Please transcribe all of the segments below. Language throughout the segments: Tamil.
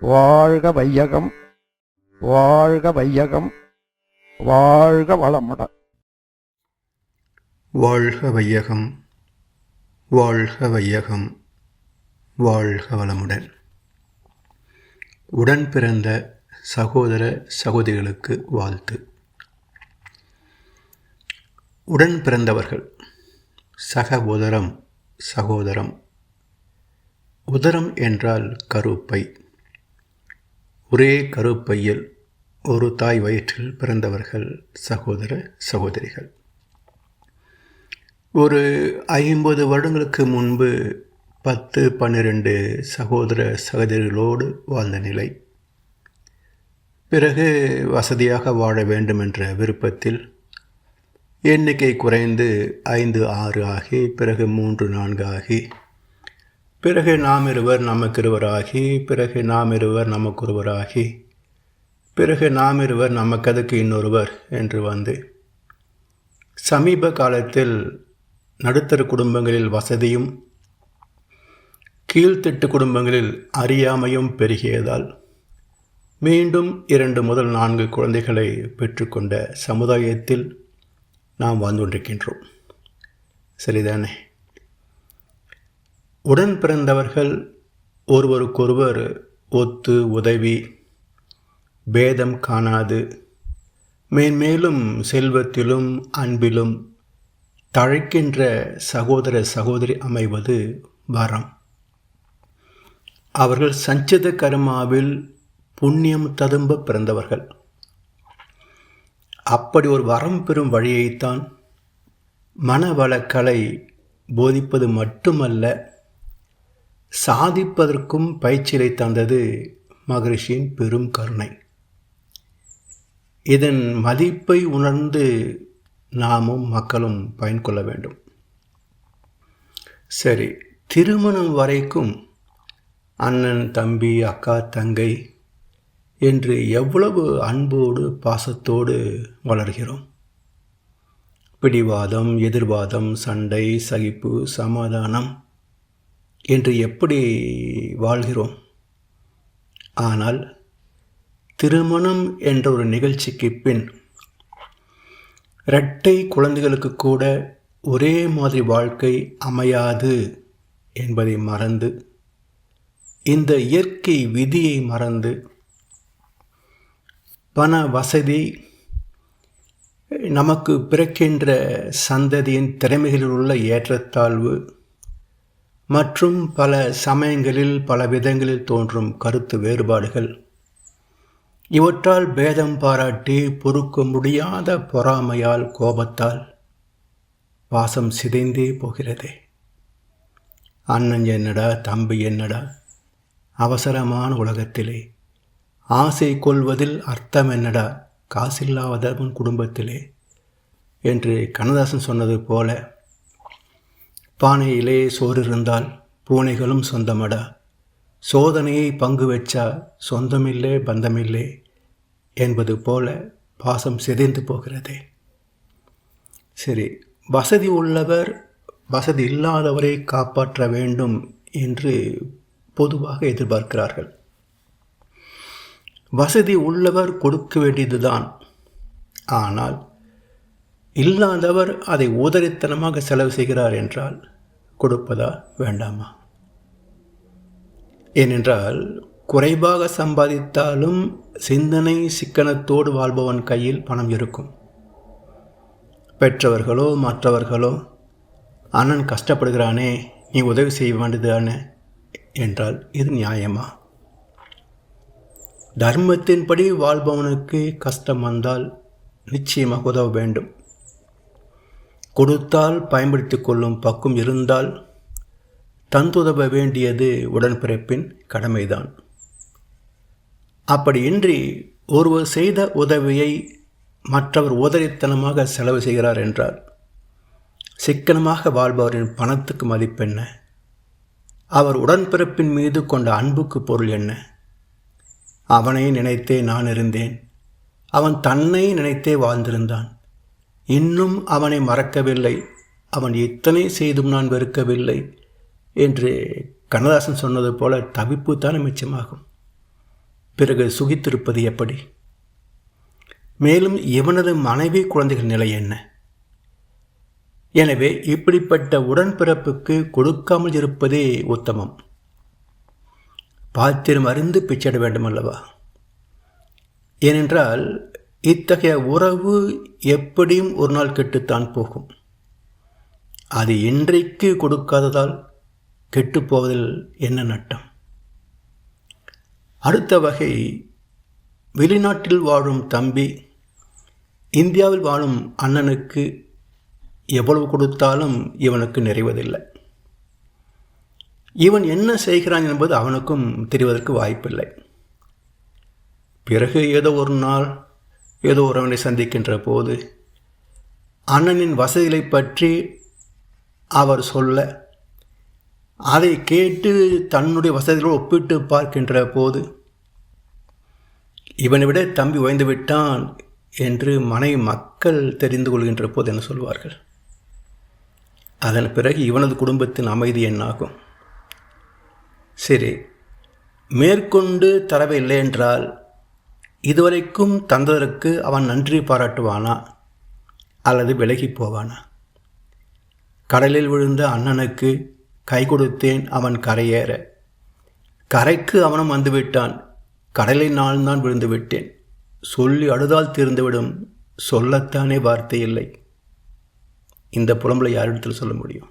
வாழ்க வையகம் வாழ்க வையகம் வாழ்க வளமுடன் வாழ்க வையகம் வாழ்க வையகம் வாழ்க வளமுடன். உடன் பிறந்த சகோதர சகோதரிகளுக்கு வாழ்த்து. உடன் பிறந்தவர்கள் சக உதரம் சகோதரம். உதரம் என்றால் கருப்பை. ஒரே கருப்பையில் ஒரு தாய் வயிற்றில் பிறந்தவர்கள் சகோதர சகோதரிகள். ஒரு ஐம்பது வருடங்களுக்கு முன்பு பத்து பன்னிரண்டு சகோதர சகோதரிகளோடு வாழ்ந்த நிலை. பிறகு வசதியாக வாழ வேண்டும் என்ற விருப்பத்தில் எண்ணிக்கை குறைந்து ஐந்து ஆறு ஆகி பிறகு மூன்று நான்கு ஆகி பிறகு நாம் இருவர் நமக்கிருவராகி பிறகு நாம் இருவர் நமக்கொருவராகி பிறகு நாம் இருவர் நமக்கதுக்கு இன்னொருவர் என்று வந்து சமீப காலத்தில் நடுத்தர குடும்பங்களில் வசதியும் கீழ்த்திட்டு குடும்பங்களில் அறியாமையும் பெருகியதால் மீண்டும் இரண்டு முதல் நான்கு குழந்தைகளை பெற்றுக்கொண்ட சமுதாயத்தில் நாம் வந்து கொண்டிருக்கின்றோம் சரிதானே? உடன் பிறந்தவர்கள் ஒருவருக்கொருவர் ஒத்து உதவி பேதம் காணாது. மேன்மேலும் செல்வத்திலும் அன்பிலும் தழைக்கின்ற சகோதர சகோதரி அமைவது வரம். அவர்கள் சஞ்சித கர்மாவில் புண்ணியம் ததும்ப பிறந்தவர்கள். அப்படி ஒரு வரம் பெறும் வழியைத்தான் மனவளக்கலை போதிப்பது மட்டுமல்ல சாதிப்பதற்கும் பயிற்சியை தந்தது மகரிஷியின் பெரும் கருணை. இதன் மதிப்பை உணர்ந்து நாமும் மக்களும் பயன் கொள்ள வேண்டும். சரி திருமணம் வரைக்கும் அண்ணன் தம்பி அக்கா தங்கை என்று எவ்வளவு அன்போடு பாசத்தோடு வளர்கிறோம். பிடிவாதம் எதிர்வாதம் சண்டை சகிப்பு சமாதானம் என்று எப்படி வாழ்கிறோம்? ஆனால் திருமணம் என்ற ஒரு நிகழ்ச்சிக்கு பின் இரட்டை குழந்தைகளுக்கு கூட ஒரே மாதிரி வாழ்க்கை அமையாது என்பதை மறந்து இந்த இயற்கை விதியை மறந்து பண வசதி நமக்கு பிறக்கின்ற சந்ததியின் திறமைகளில் உள்ள ஏற்றத்தாழ்வு மற்றும் பல சமயங்களில் பல விதங்களில் தோன்றும் கருத்து வேறுபாடுகள். இவற்றால் பேதம் பாராட்டி பொறுக்க முடியாத பொறாமையால் கோபத்தால் பாசம் சிதைந்தே போகிறதே. அண்ணன் என்னடா தம்பி என்னடா? அவசரமான உலகத்திலே. ஆசை கொள்வதில் அர்த்தம் என்னடா? காசில்லாதவன் குடும்பத்திலே. என்று கண்ணதாசன் சொன்னது போல பானையிலே சோறு இருந்தால் பூனைகளும் சொந்தமடா. சோதனையை பங்கு வச்சா சொந்தமில்லே பந்தமில்லே என்பது போல பாசம் சிதைந்து போகிறதே. சரி வசதி உள்ளவர் வசதி இல்லாதவரை காப்பாற்ற வேண்டும் என்று பொதுவாக எதிர்பார்க்கிறார்கள். வசதி உள்ளவர் கொடுக்க வேண்டியதுதான். ஆனால் இல்லாதவர் அதை உதரித்தனமாக செலவு செய்கிறார் என்றால் கொடுப்பதா வேண்டாமா? ஏனென்றால் குறைவாக சம்பாதித்தாலும் சிந்தனை சிக்கனத்தோடு வாழ்பவன் கையில் பணம் இருக்கும். பெற்றவர்களோ மற்றவர்களோ அண்ணன் கஷ்டப்படுகிறானே நீ உதவி செய்ய வேண்டியதானே என்றால் இது நியாயமா? தர்மத்தின்படி வாழ்பவனுக்கு கஷ்டம் வந்தால் நிச்சயமாக உதவ வேண்டும். கொடுத்தால் பயன்படுத்தி கொள்ளும் பக்கம் இருந்தால் தந்துதவ வேண்டியது உடன்பிறப்பின் கடமைதான். அப்படியின்றி ஒருவர் செய்த உதவியை மற்றவர் உதவித்தனமாக செலவு செய்கிறார் என்றார் சிக்கனமாக வாழ்பவரின் பணத்துக்கு மதிப்பென்ன அவர் உடன்பிறப்பின் மீது கொண்ட அன்புக்கு பொருள் என்ன? அவனை நினைத்தே நான் இருந்தேன். அவன் தன்னை நினைத்தே வாழ்ந்திருந்தான். இன்னும் அவனை மறக்கவில்லை. அவன் எத்தனை செய்தும் நான் வெறுக்கவில்லை என்று கண்ணதாசன் சொன்னது போல தவிப்பு தான் மிச்சமாகும். பிறகு சுகித்திருப்பது எப்படி? மேலும் இவனது மனைவி குழந்தைகள் நிலை என்ன? எனவே இப்படிப்பட்ட உடன்பிறப்புக்கு கொடுக்காமல் இருப்பதே உத்தமம். பாத்திரம் அறிந்து பிச்சிட வேண்டும் அல்லவா ஏனென்றால் இத்தகைய உறவு எப்படியும் ஒரு நாள் கெட்டுத்தான் போகும். அது இன்றைக்கு கொடுக்காததால் கெட்டுப்போவதில் என்ன நட்டம்? அடுத்த வகை வெளிநாட்டில் வாழும் தம்பி இந்தியாவில் வாழும் அண்ணனுக்கு எவ்வளவு கொடுத்தாலும் இவனுக்கு நிறைவதில்லை. இவன் என்ன செய்கிறான் என்பது அவனுக்கும் தெரிவதற்கு வாய்ப்பில்லை. பிறகு ஏதோ ஒரு நாள் ஏதோ ஒருவனை சந்திக்கின்ற போது அண்ணனின் வசதிகளை பற்றி அவர் சொல்ல அதை கேட்டு தன்னுடைய வசதிகளோடு ஒப்பிட்டு பார்க்கின்ற போது இவனை விட தம்பி ஓய்ந்து விட்டான் என்று மனை மக்கள் தெரிந்து கொள்கின்ற போது என்ன சொல்வார்கள்? அதன் பிறகு இவனது குடும்பத்தின் அமைதி என்னாகும்? சரி மேற்கொண்டு தரவில்லை என்றால் இதுவரைக்கும் தந்ததற்கு அவன் நன்றி பாராட்டுவானா? அல்லது விலகி போவானா? கடலில் விழுந்த அண்ணனுக்கு கை கொடுத்தேன் அவன் கரையேற. கரைக்கு அவனும் வந்துவிட்டான். கடலை நான் தான் விழுந்து விட்டேன் சொல்லி அழுதால் தீர்ந்துவிடும் சொல்லத்தானே வார்த்தை இல்லை. இந்த புலம்பலை யாரிடத்தில் சொல்ல முடியும்?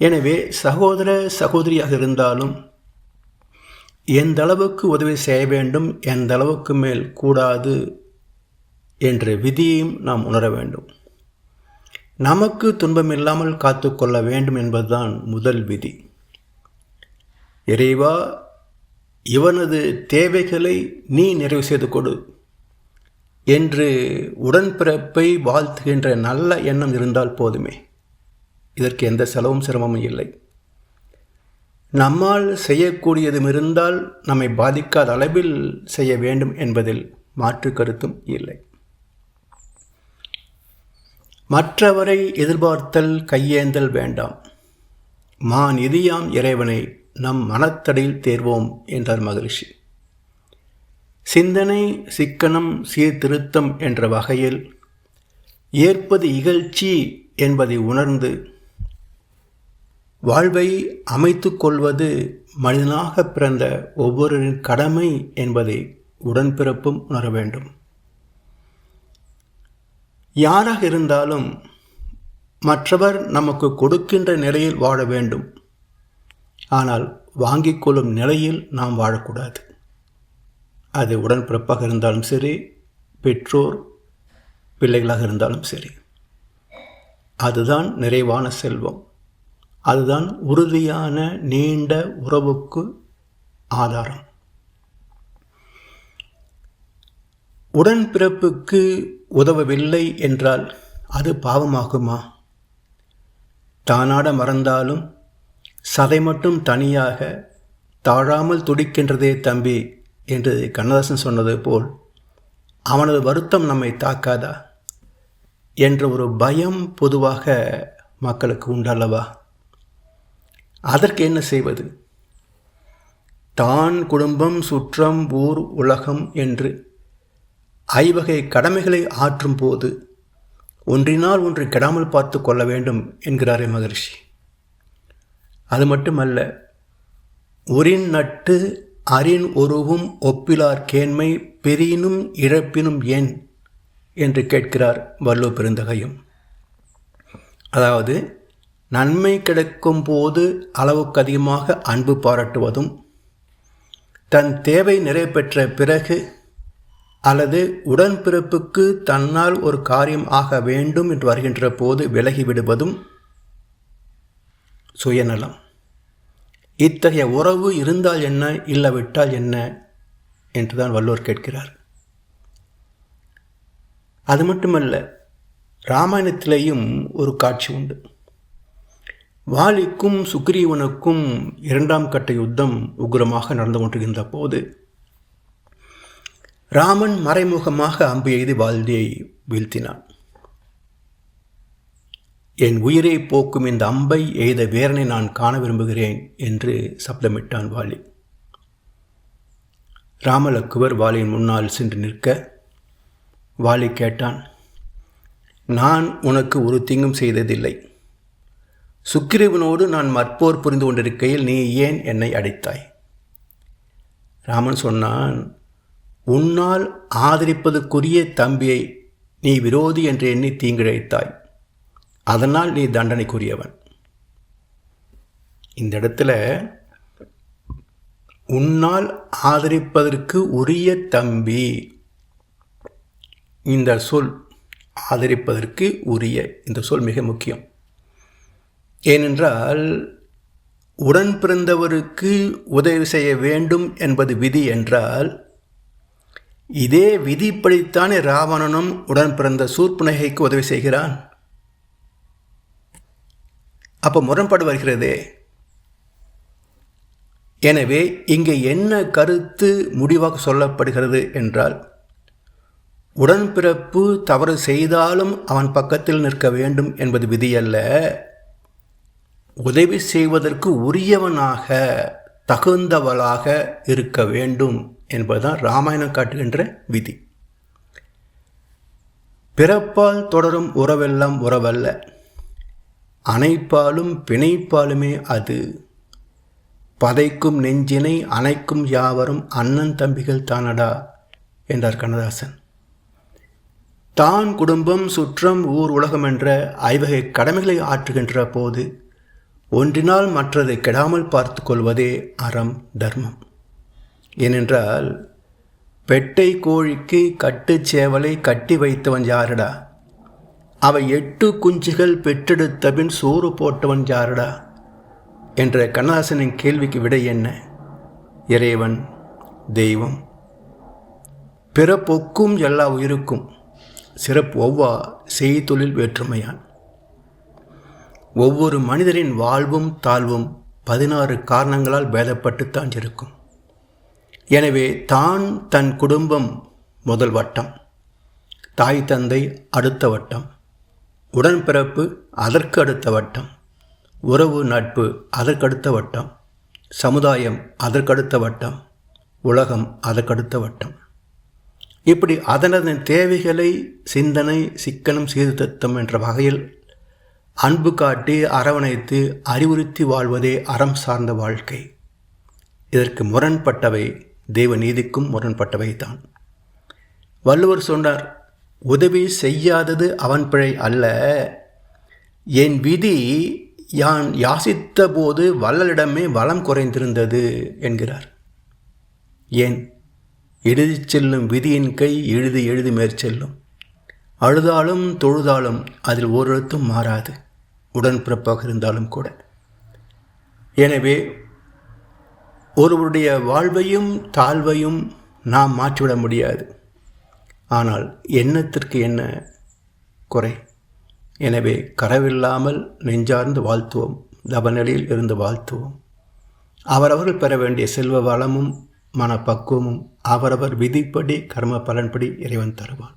எனவே சகோதர சகோதரியாக இருந்தாலும் எந்த அளவுக்கு உதவி செய்ய வேண்டும் எந்த அளவுக்கு மேல் கூடாது என்ற விதியையும் நாம் உணர வேண்டும். நமக்கு துன்பம் இல்லாமல் காத்துக்கொள்ள வேண்டும் என்பதுதான் முதல் விதி. இறைவா இவனது தேவைகளை நீ நிறைவு செய்து கொடு என்று உடன்பிறப்பை வாழ்த்துகின்ற நல்ல எண்ணம் இருந்தால் போதுமே. இதற்கு எந்த செலவும் சிரமமும் இல்லை. நம்மால் செய்யக்கூடியதும் இருந்தால் நம்மை பாதிக்காத அளவில் செய்ய வேண்டும் என்பதில் மாற்று கருத்தும் இல்லை. மற்றவரை எதிர்பார்த்தல் கையேந்தல் வேண்டாம். மான் நிதியாம் இறைவனை நம் மனத்தடையில் தேர்வோம் என்றார் மகிழ்ச்சி சிந்தனை சிக்கனம் சீர்திருத்தம் என்ற வகையில் ஏற்பது இகழ்ச்சி என்பதை உணர்ந்து வாழ்வை அமைத்து கொள்வது மனிதனாக பிறந்த ஒவ்வொருவரின் கடமை என்பதை உடன்பிறப்பும் உணர வேண்டும். யாராக இருந்தாலும் மற்றவர் நமக்கு கொடுக்கின்ற நிலையில் வாழ வேண்டும். ஆனால் வாங்கிக் கொள்ளும் நிலையில் நாம் வாழக்கூடாது. அது உடன்பிறப்பாக இருந்தாலும் சரி பெற்றோர் பிள்ளைகளாக இருந்தாலும் சரி. அதுதான் நிறைவான செல்வம். அதுதான் உறுதியான நீண்ட உறவுக்கு ஆதாரம். உடன்பிறப்புக்கு உதவவில்லை என்றால் அது பாவமாகுமா? தானாட மறந்தாலும் சதை மட்டும் தனியாக தாழாமல் துடிக்கின்றதே தம்பி என்று கண்ணதாசன் சொன்னது போல் அவனது வருத்தம் நம்மை தாக்காதா? என்ற ஒரு பயம் பொதுவாக மக்களுக்கு உண்டல்லவா அதற்கு என்ன செய்வது? தான் குடும்பம் சுற்றம் ஊர் உலகம் என்று ஐவகை கடமைகளை ஆற்றும் போது ஒன்றினால் ஒன்று கெடாமல் பார்த்து கொள்ள வேண்டும் என்கிறாரே மகரிஷி. அது மட்டுமல்ல உரின் நட்டு அரின் ஒருவும் ஒப்பிலார் கேண்மை பெரியினும் இழப்பினும் ஏன்? என்று கேட்கிறார் வல்லோ பெருந்தகையும். அதாவது நன்மை கிடைக்கும் போது அளவுக்கு அதிகமாக அன்பு பாராட்டுவதும் தன் தேவை நிறைவேற்ற பிறகு அல்லது உடன்பிறப்புக்கு தன்னால் ஒரு காரியம் ஆக வேண்டும் என்று வருகின்ற போது விலகிவிடுவதும் சுயநலம். இத்தகைய உறவு இருந்தால் என்ன இல்லாவிட்டால் என்ன என்றுதான் வள்ளுவர் கேட்கிறார். அது மட்டுமல்ல ராமாயணத்திலேயும் ஒரு காட்சி உண்டு. வாலிக்கும் சுக்ரீவனுக்கும் இரண்டாம் கட்ட யுத்தம் உக்ரமாக நடந்து கொண்டிருந்த போது ராமன் மறைமுகமாக அம்பு எய்து வால்தியை வீழ்த்தினான். என் உயிரை போக்கும் இந்த அம்பை எய்த வீரனை நான் காண விரும்புகிறேன் என்று சப்தமிட்டான் வாலி. ராமலக்குவர் வாளியின் முன்னால் சென்று நிற்க வாலி கேட்டான் நான் உனக்கு ஒரு தீங்கும் செய்ததில்லை. சுக்கிரீவனோடு நான் மற்போர் புரிந்து கொண்டிருக்கையில் நீ ஏன் என்னை அடித்தாய்? ராமன் சொன்னான் உன்னால் ஆதரிப்பதற்குரிய தம்பியை நீ விரோதி என்று எண்ணி தீங்கிழைத்தாய். அதனால் நீ தண்டனைக்குரியவன். இந்த இடத்துல உன்னால் ஆதரிப்பதற்கு உரிய தம்பி. இந்த சொல் ஆதரிப்பதற்கு உரிய. இந்த சொல் மிக முக்கியம். ஏனென்றால் உடன் பிறந்தவருக்கு உதவி செய்ய வேண்டும் என்பது விதி என்றால் இதே விதிப்படித்தானே ராவணனும் உடன் பிறந்த சூர்ப்புனகைக்கு உதவி செய்கிறான்? அப்போ முரண்பாடு வருகிறதே. எனவே இங்கே என்ன கருத்து முடிவாக சொல்லப்படுகிறது என்றால் உடன்பிறப்பு தவறு செய்தாலும் அவன் பக்கத்தில் நிற்க வேண்டும் என்பது விதியல்ல உதவி செய்வதற்கு உரியவனாக தகுந்தவளாக இருக்க வேண்டும் என்பதுதான் ராமாயணம் காட்டுகின்ற விதி. பிறப்பால் தொடரும் உறவெல்லாம் உறவல்ல. அணைப்பாலும் பிணைப்பாலுமே அது. பதைக்கும் நெஞ்சினை அணைக்கும் யாவரும் அண்ணன் தம்பிகள் தானடா? என்றார் கண்ணதாசன். தான் குடும்பம் சுற்றம் ஊர் உலகம் என்ற ஐவகை கடமைகளை ஆற்றுகின்ற போது ஒன்றினால் மற்றதை கெடாமல் பார்த்து கொள்வதே அறம் தர்மம். ஏனென்றால் பெட்டை கோழிக்கு கட்டுச்சேவலை கட்டி வைத்தவன் யாருடா? அவை எட்டு குஞ்சுகள் பெற்றெடுத்த பின் சோறு போட்டவன் யாருடா? என்ற கண்ணாசனின் கேள்விக்கு விடை என்ன? இறைவன் தெய்வம். பிறப்பொக்கும் எல்லா உயிருக்கும். சிறப்பு ஒவ்வா செய்தொழில் வேற்றுமையான். ஒவ்வொரு மனிதரின் வாழ்வும் தாழ்வும் பதினாறு காரணங்களால் பேதப்பட்டுத்தான் இருக்கும் எனவே தான் தன் குடும்பம் முதல் வட்டம் தாய் தந்தை அடுத்த வட்டம் உடன்பிறப்பு அதற்கு அடுத்த வட்டம் உறவு நட்பு அதற்கடுத்த வட்டம் சமுதாயம் அதற்கடுத்த வட்டம் உலகம் அதற்கடுத்த வட்டம். இப்படி அதனதன் தேவைகளை சிந்தனை சிக்கனம் சீர்திருத்தம் என்ற வகையில் அன்பு காட்டி அரவணைத்து அறிவுறுத்தி வாழ்வதே அறம் சார்ந்த வாழ்க்கை. இதற்கு முரண்பட்டவை தெய்வ நீதிக்கும் முரண்பட்டவை தான் வள்ளுவர் சொன்னார் உதவி செய்யாதது அவன் பிழை அல்ல. என் விதி யான் யாசித்த போது வள்ளலிடமே வளம் குறைந்திருந்தது என்கிறார். ஏன்? எழுதி செல்லும் விதியின் கை எழுதி எழுதி மேற்செல்லும். அழுதாலும் தொழுதாலும் அதில் ஓரெழுத்தும் மாறாது. உடன்பிறப்பாக இருந்தாலும் கூட. எனவே ஒருவருடைய வாழ்வையும் தாழ்வையும் நாம் மாற்றிவிட முடியாது. ஆனால் எண்ணத்திற்கு என்ன குறை? எனவே கரவில்லாமல் நெஞ்சார்ந்து வாழ்த்துவோம். தபநிலையில் இருந்து வாழ்த்துவோம். அவரவர்கள் பெற வேண்டிய செல்வ வளமும் மனப்பக்குவமும் அவரவர் விதிப்படி கர்ம பலன்படி இறைவன் தருவான்.